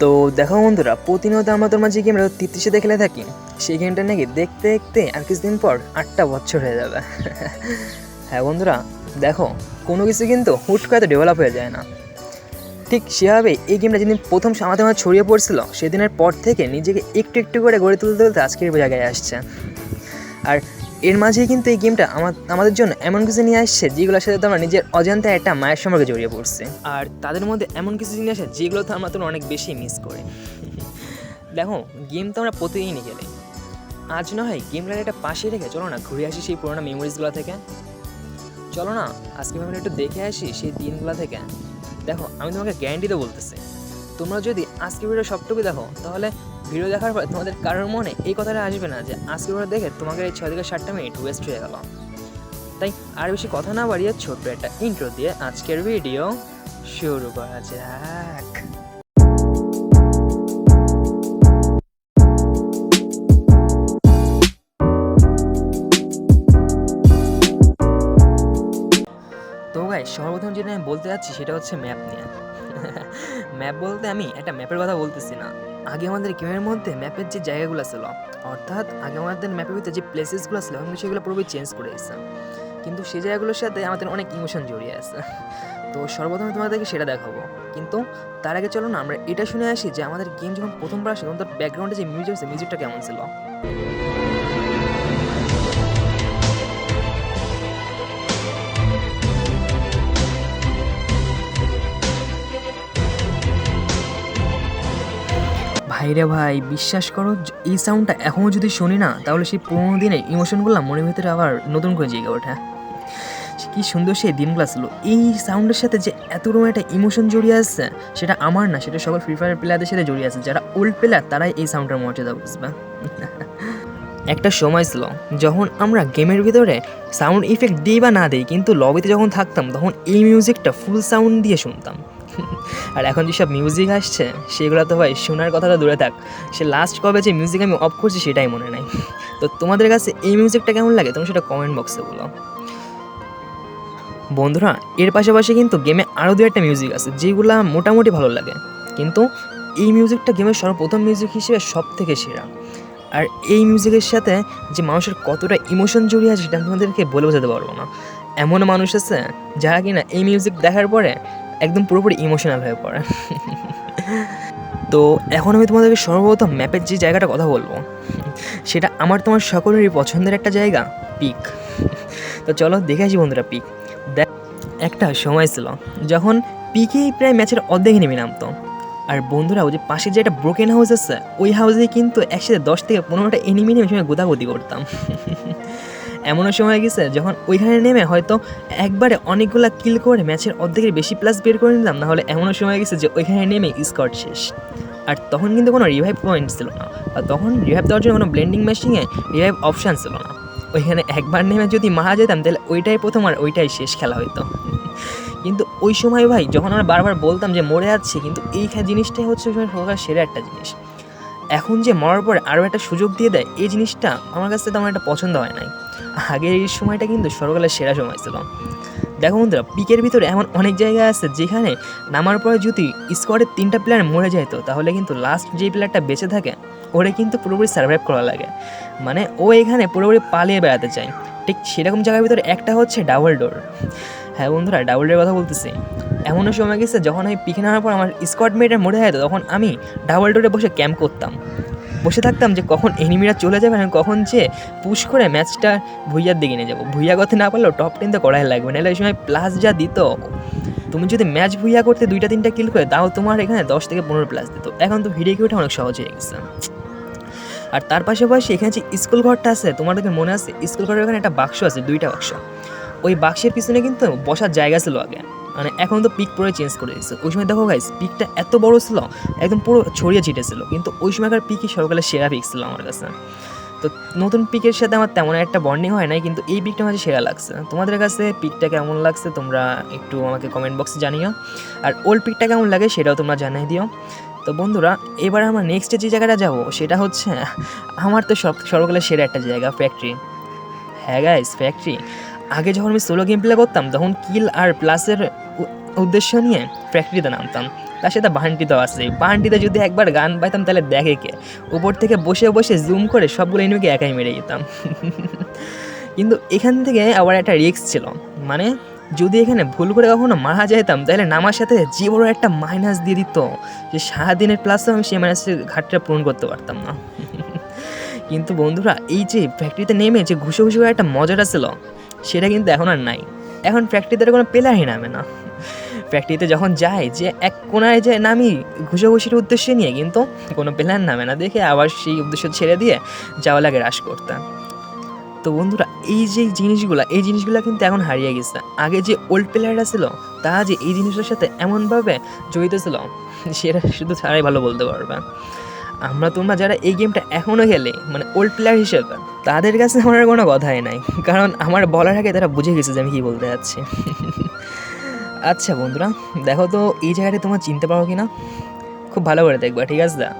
তো দেখো বন্ধুরা, প্রতিনিয়ত আমরা তোমার যে গেমটা তিরিশে দেখলে থাকি। সেই গেমটা নাকি দেখতে দেখতে আর কিছুদিন পর আটটা বছর হয়ে যাবে। হ্যাঁ বন্ধুরা, দেখো, কোনো কিছু কিন্তু হুট করে তো ডেভেলপ হয়ে যায় না। ঠিক সেভাবে এই গেমটা যেদিন প্রথম আমাদের মাঝে ছড়িয়ে পড়ছিল, সেদিনের পর থেকে নিজেকে একটু একটু করে গড়ে তুলতে তুলতে আজকের জায়গায় আসছে। আর এর মাঝেই কিন্তু এই গেমটা আমাদের জন্য এমন কিছু নিয়ে আসছে যেগুলোর সাথে তো আমরা নিজের অজান্তে একটা মায়ের সম্পর্কে জড়িয়ে পড়ছে। আর তাদের মধ্যে এমন কিছু জিনিস আছে যেগুলো তো আমরা তো অনেক বেশি মিস করি। দেখো গেম তো আমরা প্রতিদিনই খেলি। আজ না হয় গেমটার একটা পাশে রেখে চলো না, ঘুরে আসি সেই পুরোনো মেমোরিজগুলো থেকে। চলো না, আজকে ভাবে একটু দেখে আসি সেই দিনগুলো থেকে। দেখো, আমি তোমাকে গ্যারান্টিতে বলতেছি, তোমরা যদি আজকে ভিডিও সবটুকু দেখো, তাহলে ভিডিও দেখার পর তোমাদের কারোর মনে এই কথাটা আসবে না যে আজকে ভিডিও দেখে তোমাদের এই ছয় থেকে সাতটা মিনিট ওয়েস্ট হয়ে গেল। তাই আর বেশি কথা না বাড়িয়ে ছোট্ট একটা ইন্ট্রো দিয়ে আজকের ভিডিও শুরু করা যাক। তো গাই সর্বপ্রথম যেটা আমি বলতে যাচ্ছি সেটা হচ্ছে ম্যাপ নিয়ে। ম্যাপ বলতে আমি একটা ম্যাপের কথা বলতেছি না। আগে আমাদের গেমের মধ্যে ম্যাপের যে জায়গাগুলো ছিল, অর্থাৎ আগে আমাদের ম্যাপের ভিতরে যে প্লেসেসগুলো ছিল আমি সেগুলো পুরোপুরি চেঞ্জ করে এসেছে কিন্তু সেই জায়গাগুলোর সাথে আমাদের অনেক ইমোশন জড়িয়ে আছে। তো সর্বপ্রথমে তোমাদেরকে সেটা দেখাবো। কিন্তু তার আগে চলো না, আমরা এটা শুনে আসি যে আমাদের গেম যখন প্রথমবার আসে, তখন তার ব্যাকগ্রাউন্ডে যে মিউজিক আছে মিউজিকটা কেমন ছিল? ভাইরে ভাই, বিশ্বাস করো এই সাউন্ডটা এখনও যদি শুনি না, তাহলে সেই পুরোনো দিনের ইমোশনগুলো মনের ভিতরে আবার নতুন করে জেগে ওঠে। কি সুন্দর সেই দিনগুলো ছিল। এই সাউন্ডের সাথে যে এত রকম একটা ইমোশন জড়িয়ে আসছে সেটা আমার না, সেটা সকল ফ্রি ফায়ার প্লেয়ারদের সাথে জড়িয়ে আছে। যারা ওল্ড প্লেয়ার তারাই এই সাউন্ডের মর্যাদা বুঝবে। একটা সময় ছিল, যখন আমরা গেমের ভিতরে সাউন্ড ইফেক্ট দিই বা না দিই, কিন্তু লবিতে যখন থাকতাম, তখন এই মিউজিকটা ফুল সাউন্ড দিয়ে শুনতাম। আর এখন যেসব মিউজিক আসছে, সেগুলো তো ভাই শোনার কথাটা দূরে থাক। সে লাস্ট কবে যে মিউজিক আমি অফ করছি সেটাই মনে নাই। তো তোমাদের কাছে এই মিউজিকটা কেমন লাগে? তুমি সেটা কমেন্ট বক্সে বলো। বন্ধুরা, এর পাশাপাশি কিন্তু গেমে আরও দু একটা মিউজিক আছে, যেগুলো মোটামুটি ভালো লাগে। কিন্তু এই মিউজিকটা গেমের সর্বপ্রথম মিউজিক হিসেবে সব থেকে সেরা। আর এই মিউজিকের সাথে যে মানুষের কতটা ইমোশন জড়িয়ে আছে, সেটা তোমাদেরকে বলে বোঝাতে পারব না। এমন মানুষ আছে, যারা কিনা এই মিউজিক দেখার পরে একদম পুরোপুরি ইমোশনাল হয়ে পড়ে। তো এখন আমি তোমাদেরকে সর্বপ্রথম ম্যাপের যে জায়গাটা কথা বলব, সেটা আমার তোমার সকলেরই পছন্দের একটা জায়গা পিক তো চলো দেখে আসি বন্ধুরা পিক দেখ, একটা সময় ছিল যখন পিকেই প্রায় ম্যাচের অর্ধেক নেমে নামতো। আর বন্ধুরা, ওই যে পাশে যে একটা ব্রোকেন হাউস আছে, ওই হাউসে কিন্তু একসাথে দশ থেকে পনেরোটা এনিমি নেমে সময় গোদাগতি করতাম। এমনও সময় গেছে যখন ওইখানে নেমে হয়তো একবারে অনেকগুলা কিল করে ম্যাচের অর্ধেকের বেশি প্লাস বের করে নিলাম না হলে এমনও সময় গেছে যে ওইখানে নেমে স্কট শেষ। আর তখন কিন্তু কোনো রিভাইভ পয়েন্ট ছিল না। বা তখন রিভাইভ দেওয়ার জন্য কোনো ব্লেন্ডিং মেশিনে রিভাইভ অপশান ছিল না। ওইখানে একবার নেমে যদি মারা যেতাম, তাহলে ওইটাই প্রথম আর ওইটাই শেষ খেলা হতো কিন্তু ওই সময় ভাই, যখন আমরা বারবার বলতাম যে মরে যাচ্ছি, কিন্তু এই জিনিসটাই হচ্ছে ওই সময় সরকার সেরা একটা জিনিস। এখন যে মরার পরে আরও একটা সুযোগ দিয়ে দেয়, এই জিনিসটা আমার কাছে তেমন একটা পছন্দ হয় নাই। আগের এই সময়টা কিন্তু সরকারের সেরা সময় ছিল। দেখো বন্ধুরা, পিকের ভিতরে এমন অনেক জায়গা আছে যেখানে নামার পরে যদি স্কোয়াডের তিনটা প্লেয়ার মরে যেত তাহলে কিন্তু লাস্ট যে প্লেয়ারটা বেঁচে থাকে, ওরে কিন্তু পুরোপুরি সার্ভাইভ করা লাগে। মানে ও এখানে পুরোপুরি পালিয়ে বেড়াতে চায়। ঠিক সেরকম জায়গার ভিতরে একটা হচ্ছে ডাবল ডোর হ্যাঁ বন্ধুরা ডাবল ডোরের কথা বলতেছি। এমনও সময় গেছে যখন আমি পিকে নেওয়ার পর আমার স্কোয়াড মেয়েটা মরে যেত তখন আমি ডাবল ডোরে বসে ক্যাম্প করতাম। বসে থাকতাম যে কখন এনিমিরা চলে যাবে আর কখন যে পুশ করে ম্যাচটা ভুইয়ার দিকে নিয়ে যাব। ভুইয়া করতে না পারলেও টপ টেন তো করাই লাগবে, নাহলে ওই সময় প্লাস যা দিত। তুমি যদি ম্যাচ ভুইয়া করতে দুইটা তিনটা কিল করে, তাও তোমার এখানে দশ থেকে পনেরো প্লাস দিত। এখন তো ভিডিও কিউটা অনেক সহজ হয়ে গেছে। আর তার পাশাপাশি এখানে যে স্কুল ঘরটা আছে তোমাদেরকে মনে আছে? স্কুল ঘরের ওখানে একটা বাক্স আছে, দুইটা বাক্স। ওই বাক্সের পিছনে কিন্তু বসার জায়গা ছিল আগে। মানে এখন তো পিক পুরো চেঞ্জ করে দিয়েছে। ওই সময় দেখো গাইস পিকটা এত বড় ছিল, একদম পুরো ছড়িয়ে ছিটে ছিল কিন্তু ওই সময়কার পিকই সরকারের সেরা পিক ছিল আমার কাছে। তো নতুন পিকের সাথে আমার তেমন একটা বন্ডিং হয় নাই, কিন্তু এই পিকটা আমার সেরা লাগছে। তোমাদের কাছে পিকটা কেমন লাগছে তোমরা একটু আমাকে কমেন্ট বক্সে জানিও। আর ওল্ড পিকটা কেমন লাগে সেটাও তোমরা জানিয়ে দিও। তো বন্ধুরা, এবার আমরা নেক্সটে যে জায়গাটা যাব, সেটা হচ্ছে আমার তো সব সর্বকালের সেরা একটা জায়গা ফ্যাক্টরি হ্যাঁ গাইস ফ্যাক্টরি আগে যখন আমি সোলো গেম প্লে করতাম, তখন কিল আর প্লাসের উদ্দেশ্য নিয়ে ফ্যাক্টরিতে নামতাম। তার সাথে বাহানটি তো আছে বাহানটিতে যদি একবার গান পাইতাম তাহলে দেখে কে? উপর থেকে বসে বসে জুম করে সবগুলো এনিমিকে একাই মেরে যেতাম কিন্তু এখান থেকে আবার একটা রিস্ক ছিল। মানে যদি এখানে ভুল করে কখনো মারা যাইতাম, তাহলে নামার সাথে যে বড় একটা মাইনাস দিয়ে দিত। যে সারাদিনের প্লাসও আমি সেই মাইনাসের ঘাটটা পূরণ করতে পারতাম না। কিন্তু বন্ধুরা, এই যে ফ্যাক্টরিতে নেমে যে ঘুষে ঘুষে একটা মজাটা ছিল সেটা কিন্তু এখন আর নাই। এখন ফ্যাক্টরিতে কোনো প্লেয়ারই নামে না। ফ্যাক্টরিতে যখন যায় যে এক কোনায় যে নামি ঘুষাঘুষির উদ্দেশ্যে নিয়ে কিন্তু কোনো প্ল্যান নামে না। দেখে আবার সেই উদ্দেশ্য ছেড়ে দিয়ে যাওয়া লাগে হ্রাস করতে তো বন্ধুরা, এই যে জিনিসগুলো, এই জিনিসগুলো কিন্তু এখন হারিয়ে গেছে। আগে যে ওল্ড প্লেয়াররা ছিল, তা যে এই জিনিসটার সাথে এমনভাবে জড়িত ছিল, সেটা শুধু তারাই ভালো বলতে পারবে। আমরা তোমরা যারা এই গেমটা এখনও খেলে মানে ওল্ড প্লেয়ার হিসেবে, তাদের কাছে আমার কোনো কথাই নাই। কারণ আমার বলার আগে তারা বুঝে গেছে যে আমি কী বলতে যাচ্ছি। আচ্ছা বন্ধুরা, দেখো তো এই জায়গাটা তোমার চিনতে পারো কি না খুব ভালো করে দেখবা, ঠিক আছে দা?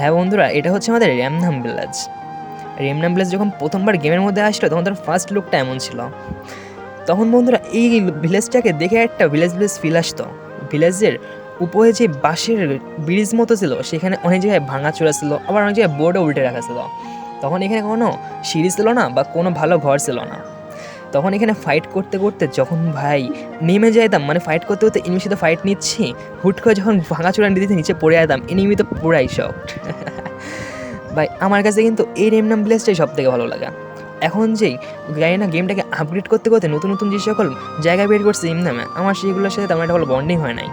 হ্যাঁ বন্ধুরা, এটা হচ্ছে আমাদের র্যামনাম ভিলেজ র্যামনাম ভিলেজ যখন প্রথমবার গেমের মধ্যে আসলো, তখন তার ফার্স্ট লুকটা এমন ছিল। তখন বন্ধুরা এই ভিলেজটাকে দেখে একটা ভিলেজ ভিলেজ ফিল আসতো। ভিলেজের উপরে যে বাঁশের ব্রিজ মতো ছিল, সেখানে অনেক জায়গায় ভাঙা চূড়া ছিল, আবার অনেক জায়গায় বোর্ডও উল্টে রাখা ছিল। তখন এখানে কোনো সিঁড়ি ছিল না বা কোনো ভালো ঘর ছিল না। তখন এখানে ফাইট করতে করতে যখন ভাই নেমে যাইতাম মানে ফাইট করতে করতে এনিমির সাথে ফাইট নিচ্ছি, হুট করে যখন ভাঙা চূড়া দিতে নিচে পড়ে যেতাম এনিমি তো পুরাই শখ ভাই, আমার কাছে কিন্তু এই রেমনাম প্লেসটাই সব থেকে ভালো লাগা। এখন যেই গাই না গেমটাকে আপগ্রেড করতে করতে নতুন নতুন যে সকল জায়গা বের করছে এম নামে, আমার সেইগুলোর সাথে তেমন একটা ভালো বন্ডিং হয় নাই।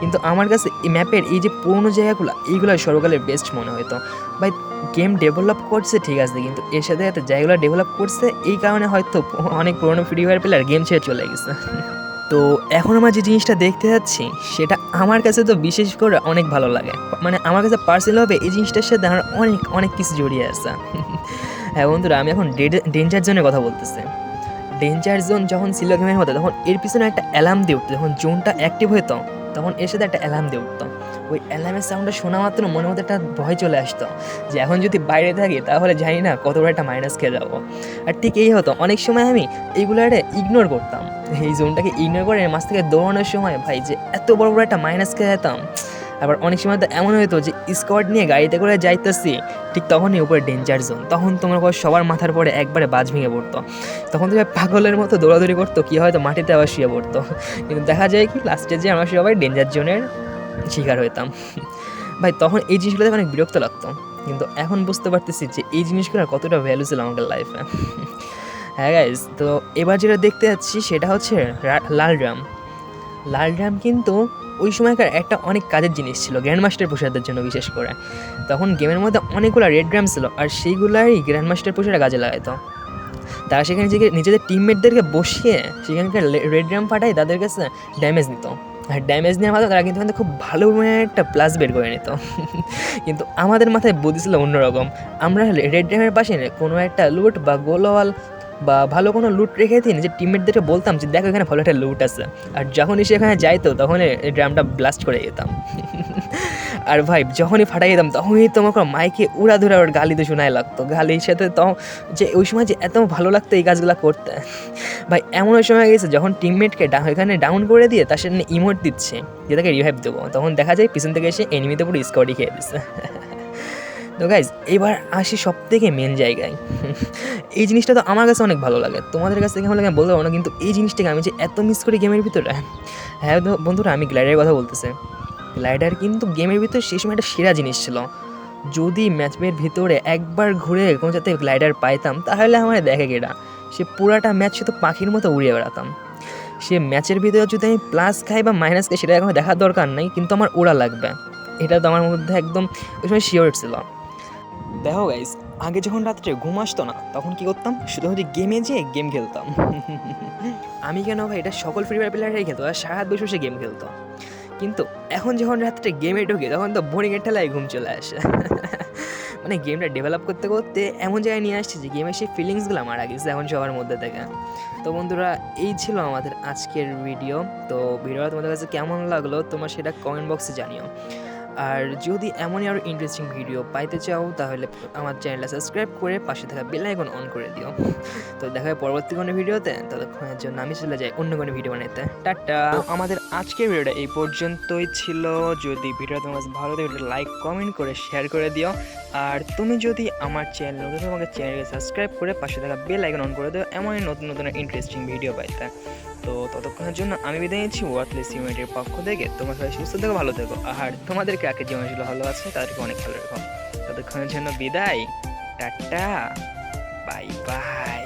কিন্তু আমার কাছে এই ম্যাপের এই যে পুরোনো জায়গাগুলো, এইগুলো সর্বকালের বেস্ট মনে হতো ভাই গেম ডেভেলপ করছে, ঠিক আছে, কিন্তু এর সাথে সাথে জায়গাগুলো ডেভেলপ করছে, এই কারণে হয়তো অনেক পুরোনো ফ্রি ফায়ার প্লেয়ার গেম ছেড়ে চলে গেছে। তো এখন আমার যে জিনিসটা দেখতে যাচ্ছি, সেটা আমার কাছে তো বিশেষ করে অনেক ভালো লাগে। মানে আমার কাছে পার্সোনালভাবে এই জিনিসটার সাথে আমার অনেক অনেক কিছু জড়িয়ে আছে। হ্যাঁ বন্ধুরা, আমি এখন ডেঞ্জার জোনের কথা বলতেছি। ডেঞ্জার জোন যখন ছিল গেমের মধ্যে তখন এর পিছনে একটা অ্যালার্ম দিয়ে উঠতো, যখন জোনটা অ্যাক্টিভ হতো তখন এসে একটা অ্যালার্ম দিয়ে উঠতো ওই অ্যালার্মের সাউন্ডটা শোনা মাত্র মনে মধ্যে একটা ভয় চলে আসতো যে এখন যদি বাইরে থাকি তাহলে জানি না কত বড় একটা মাইনাস খেয়ে যাব। আর ঠিক এই হতো, অনেক সময় আমি এইগুলো একটা ইগনোর করতাম। এই জোনটাকে ইগনোর করে মাছ থেকে দৌড়ানোর সময় ভাই যে এত বড় বড় একটা মাইনাস খেয়ে যেতাম। আবার অনেক সময় তো এমন হতো যে স্কোয়াড নিয়ে গাড়িতে করে যাইতেছি, ঠিক তখনই উপরে ডেঞ্জার জোন তখন তোমার সবার মাথার পরে একবারে বাজ ভেঙে পড়তো। তখন তুমি পাগলের মতো দৌড়াদৌড়ি করতো, কি হয়তো মাটিতে আবার শুয়ে পড়তো। কিন্তু দেখা যায় কি লাস্টে যে আমরা সবাই ডেঞ্জার জোনের শিকার হইতাম। ভাই তখন এই জিনিসগুলো অনেক বিরক্ত লাগতো। কিন্তু এখন বুঝতে পারতেছি যে এই জিনিসগুলোর কতটা ভ্যালু ছিল আমাদের লাইফে হ্যাঁ গাইজ তো এবার যেটা দেখতে যাচ্ছি সেটা হচ্ছে লাল ড্রাম। লাল ড্রাম কিন্তু ওই সময়কার একটা অনেক কাজের জিনিস ছিল গ্র্যান্ড মাস্টার পোষাদের জন্য বিশেষ করে। তখন গেমের মধ্যে অনেকগুলো রেড গ্রাম ছিল, আর সেইগুলাই গ্র্যান্ড মাস্টার পোষারা কাজে লাগাইতো। তারা সেখানে নিজেকে নিজেদের টিমমেটদেরকে বসিয়ে সেখানকার রেড ড্রাম ফাটাই তাদের কাছে ড্যামেজ নিত। আর ড্যামেজ নেওয়ার মাধ্যমে তারা কিন্তু খুব ভালো একটা প্লাস বের করে নিত। কিন্তু আমাদের মাথায় বুদ্ধি ছিল অন্যরকম। আমরা রেড ড্রামের পাশে কোনো একটা লুট বা গোলওয়াল বা ভালো কোনো লুট রেখে দিন, যে টিমমেটদেরকে বলতাম যে দেখো এখানে ভালো একটা লুট আছে। আর যখনই সেখানে যাইতো তখন এই ড্রামটা ব্লাস্ট করে যেতাম। আর ভাই, যখনই ফাটাই যেতাম, তখনই তোমাকে মাইকে উড়া ধরে ওর গালিতে শোনায় লাগতো। গালির সাথে তখন যে ওই সময় যে এত ভালো লাগতো এই কাজগুলো করতে। ভাই এমন ওই সময় গেছে যখন টিমমেটকে এখানে ডাউন করে দিয়ে তার সামনে ইমোট দিচ্ছে, যে তাকে রিভাইভ দেবো। তখন দেখা যায় পিছন থেকে এসে এনিমিতে পুরো স্কোয়াডি খেয়ে দিচ্ছে তো গাইজ এবার আসি সব থেকে মেন জায়গায়। এই জিনিসটা তো আমার কাছে অনেক ভালো লাগে। তোমাদের কাছে কেমন লাগে বলতে পারব না, কিন্তু এই জিনিসটাকে আমি যে এত মিস করি গেমের ভিতরে হ্যাঁ বন্ধুরা, আমি গ্লাইডারের কথা বলতেছি। গ্লাইডার কিন্তু গেমের ভিতরে সেই সময় একটা সেরা জিনিস ছিল। যদি ম্যাচের ভিতরে একবার ঘুরে কোনো যাতে গ্লাইডার পাইতাম, তাহলে আমার দেখে গেটা সে পুরাটা ম্যাচ শুধু পাখির মতো উড়িয়ে বেড়াতাম। সে ম্যাচের ভিতরে যদি আমি প্লাস খাই বা মাইনাস খাই, সেটা এখন দেখার দরকার নেই, কিন্তু আমার ওরা লাগবে। এটা তো আমার মধ্যে একদম ওই সময় শিওর ছিল। দেখো গাইজ আগে যখন রাত্রে ঘুম আসতো না, তখন কি করতাম? শুধু শুধু গেমে যেয়ে গেম খেলতাম। আমি কেন ভাই, এটা সকল ফ্রি ফায়ার প্লেয়াররাই খেলতো আর সারা বসে বসে গেম খেলতো। কিন্তু এখন যখন রাত্রে গেমে ঢুকে, তখন তো বোরিংয়ের ঠেলায় ঘুম চলে আসে। মানে গেমটা ডেভেলপ করতে করতে এমন জায়গায় নিয়ে আসছে যে গেমের সেই ফিলিংসগুলো মারা গেছে এখন সবার মধ্যে থেকে। তো বন্ধুরা, এই ছিল আমাদের আজকের ভিডিও তো ভিডিওটা তোমাদের কাছে কেমন লাগল, তোমার সেটা কমেন্ট বক্সে জানিও। আর যদি এমনই আরও ইন্টারেস্টিং ভিডিও পাইতে চাও, তাহলে আমার চ্যানেলটা সাবস্ক্রাইব করে পাশে থাকা বেলাইকন অন করে দিও। তো দেখা হয় পরবর্তী কোনো ভিডিওতে ততক্ষণের জন্য আমি চলে যাই অন্য কোনো ভিডিও বানাইতে। টাটা! আমাদের আজকের ভিডিওটা এই পর্যন্তই ছিল। যদি ভিডিওটা তোমার ভালো লাগে লাইক কমেন্ট করে শেয়ার করে দিও। আর তুমি যদি আমার চ্যানেল নতুন, তোমাকে চ্যানেলকে সাবস্ক্রাইব করে পাশে থাকা বেল আইকন অন করে দিও, এমনই নতুন নতুন ইন্টারেস্টিং ভিডিও পাইতে। তো ততক্ষণের জন্য আমি বিদায় নিচ্ছি। ওয়ার্থলেস ইউনিটির পক্ষ থেকে তোমার সবাই সুস্থ থেকো, ভালো থেকো। আর তোমাদেরকে আগে যে মানুষগুলো ভালো আছে তাদেরকে অনেক ভালো রেখো। ততক্ষণের জন্য বিদায়। টাটা। Bye bye